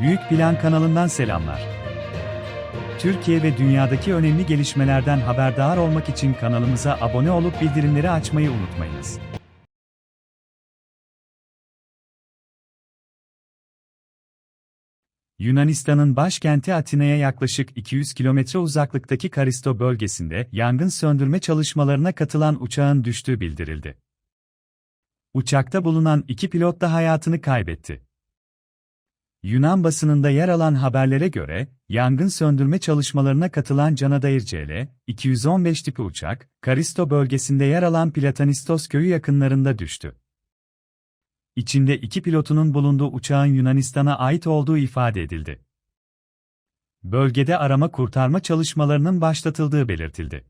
Büyük Plan kanalından selamlar. Türkiye ve dünyadaki önemli gelişmelerden haberdar olmak için kanalımıza abone olup bildirimleri açmayı unutmayınız. Yunanistan'ın başkenti Atina'ya yaklaşık 200 kilometre uzaklıktaki Karisto bölgesinde yangın söndürme çalışmalarına katılan uçağın düştüğü bildirildi. Uçakta bulunan iki pilot da hayatını kaybetti. Yunan basınında yer alan haberlere göre, yangın söndürme çalışmalarına katılan Canadair CL, 215 tipi uçak, Karisto bölgesinde yer alan Platanistos köyü yakınlarında düştü. İçinde iki pilotunun bulunduğu uçağın Yunanistan'a ait olduğu ifade edildi. Bölgede arama kurtarma çalışmalarının başlatıldığı belirtildi.